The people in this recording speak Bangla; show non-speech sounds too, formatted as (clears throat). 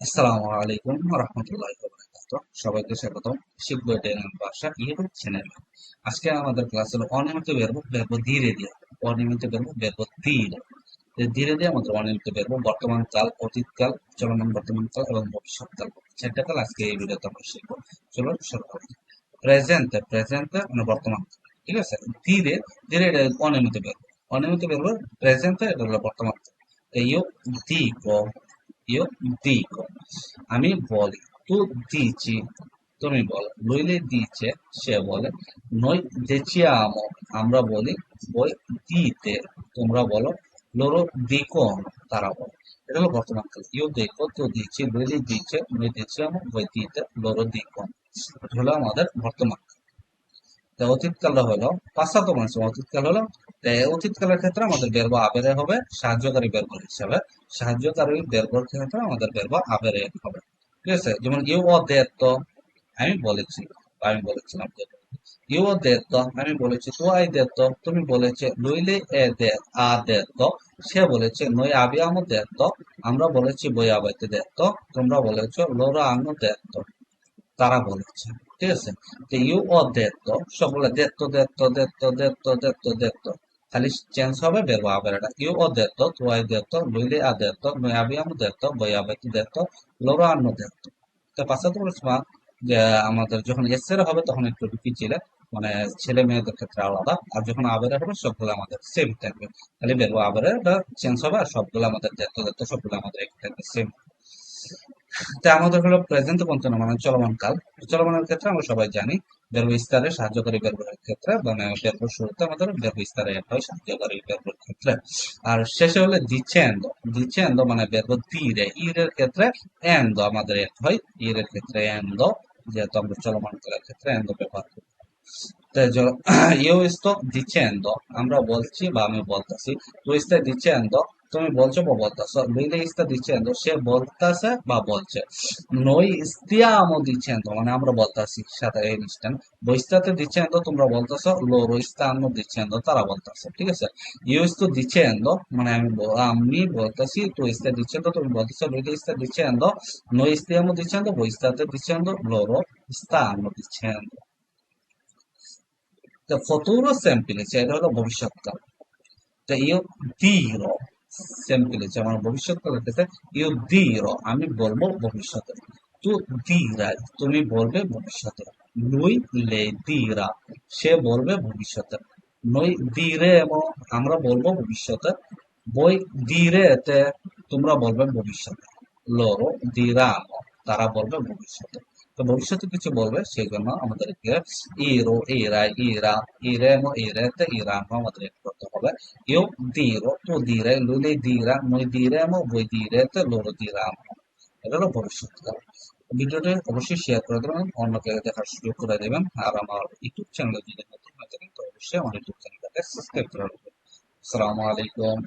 আসসালামু আলাইকুম রহমতুল্লাহ সবাইকে স্বাগতম। শিখব ইটালিয়ান ভাষা ইউটিউব চ্যানেলে। আজকে আমাদের ক্লাস হলো অনিয়মিত বেরব বেরব ধীরে দিয়ে অনিয়মিত বেরব বেরব ধীরে। ধীরে দিয়ে আমাদের অনিয়মিত বেরব বর্তমান কাল, অতীত কাল, চলমান বর্তমান কাল এবং ভবিষ্যৎ কাল। চারটা কাল আজকে এই ভিডিওতে আমরা শিখব। চলুন শুরু করি। প্রেজেন্ট প্রেজেন্ট মানে বর্তমান ঠিক আছে? ধীরে ধীরে এটা অনিয়মিত বেরব অনিয়মিত বেরব প্রেজেন্ট এটা হলো বর্তমান ইউ dico ইও দিক আমি বলি, তু দিচি, তুমি বল, লইলে দিচে, সে বলে, নই দেছি আম। আমরা বলি বই দিতে। তোমরা বলো, লোরো দিক তারা বলো। এটা হলো বর্তমান কাল। ইও দেখো, তো দিচ্ছি লইলে দিচে, নই দিচে আম বই দিতে, লোরো দিক এটা হলো আমাদের বর্তমান অতীতকালটা হলো, পাশ্চাত্য মানুষ অতীতকাল হলো, তো অতীতকালের ক্ষেত্রে আমাদের বেরবা আবেরে হবে, সাহায্যকারী বেরব হিসাবে, সাহায্যকারী বেরবর ক্ষেত্রে আমাদের বেরবা আবেরে হবে। ঠিক আছে? যেমন ইউ ও দেত্ত আমি বলেছি, আমি বলেছিলাম ইউ ও দেত্ত আমি বলেছি, তো আই দেত্ত তুমি বলেছে, লইলে এ দে আ দেত্ত সে বলেছে নই আবি আমো দেত্ত আমরা বলেছি, বই আবাইতে দেত্ত তোমরা বলেছ, লোরা আনো দেত্ত তারা বলেছে। ঠিক আছে তো ইউ দেত্ত দেত্ত দেত্ত দেত্ত দেত্ত দেত্ত দেত্ত খালি চেঞ্জ হবে এটা ইউ দেত্ত তু আই দেত্ত আ দেত্ত দেত্ত দেত্ত লোরা আন্ন দেত্ত তো বলেছি যে আমাদের যখন এসের হবে তখন একটু ছিল মানে ছেলে মেয়েদের ক্ষেত্রে আলাদা আর যখন আবেরে হবে সবগুলো আমাদের সেম থাকবে খালি বেরবো আবেরে চেঞ্জ হবে আর সবগুলো আমাদের দেখতে দেখতে সবগুলো আমাদের এক থাকবে সেম তা আমাদের হলো প্রেজেন্ট কন্টিনিউ মানে চলমান কাল। চলমানের ক্ষেত্রে আমরা সবাই জানি বের ইস্তারে সাহায্যকারী ব্যবহারের ক্ষেত্রে মানে বেরবর শুরুতে আমাদের বের ইস্তারে এক হয় সাহায্যকারী বেরবের ক্ষেত্রে। আর শেষে হলে দিচ্ছে এন্দ দিচ্ছে এন্দ মানে বেরব তীরে। ইরের ক্ষেত্রে এন্দ আমাদের এক হয়। ইরের ক্ষেত্রে এন্দ, যেহেতু আমরা চলমান কালের ক্ষেত্রে এন্দ ব্যবহার করি। (clears throat) ইউ ইস্তো dicendo আমরা বলছি বা আমি বলতেছি তুই stai dicendo তুমি বলছো বা বলতেছো লুইলে sta dicendo সে বলতেছে বা বলছে noi stiamo dicendo মানে আমরা বলতেছি সাথে এই জিনিসটা voi state dicendo তোমরা বলতেছো loro stanno dicendo তারা বলতেছে ঠিক আছে ইউ sto dicendo মানে আমি ব- আমি বলতেছি তুই stai dicendo তুমি বলতেছো লুইলে sta dicendo noi stiamo dicendo voi state dicendo loro stanno dicendo তো futuro semplice এটা হলো ভবিষ্যৎকাল তো ইউ দিরো semplice আমার ভবিষ্যৎকালের ক্ষেত্রে ইউ দিরো আমি বলব ভবিষ্যতে তু দিরাই তুমি বলবে ভবিষ্যতে লুই লে দিরা সে বলবে ভবিষ্যতে নই দিরে এবং আমরা বলব ভবিষ্যতে বই দিরেতে তোমরা বলবে ভবিষ্যতে লোরো দিরামো তারা বলবে ভবিষ্যতে। তো ভবিষ্যতে কিছু বলবে সেই জন্য আমাদেরকে ইরো ইরা ইরা ইরেমো ইরেতে ইরামো আমাদের করতে হবে। ইউ দিরো তু দিরে লুলি দিরা মই দিরেমো বই দিরেতে লোরো দিরামো এটা হলো ভবিষ্যৎকাল ভিডিওটি অবশ্যই শেয়ার করে দেবেন, অন্য অন্যকে দেখার সুযোগ করে দেবেন, আর আমার ইউটিউব চ্যানেলে যদি নতুন হয়ে থাকেন, তো অবশ্যই আমার ইউটিউব চ্যানেলটাকে সাবস্ক্রাইব করে রাখবেন। আসসালামু আলাইকুম।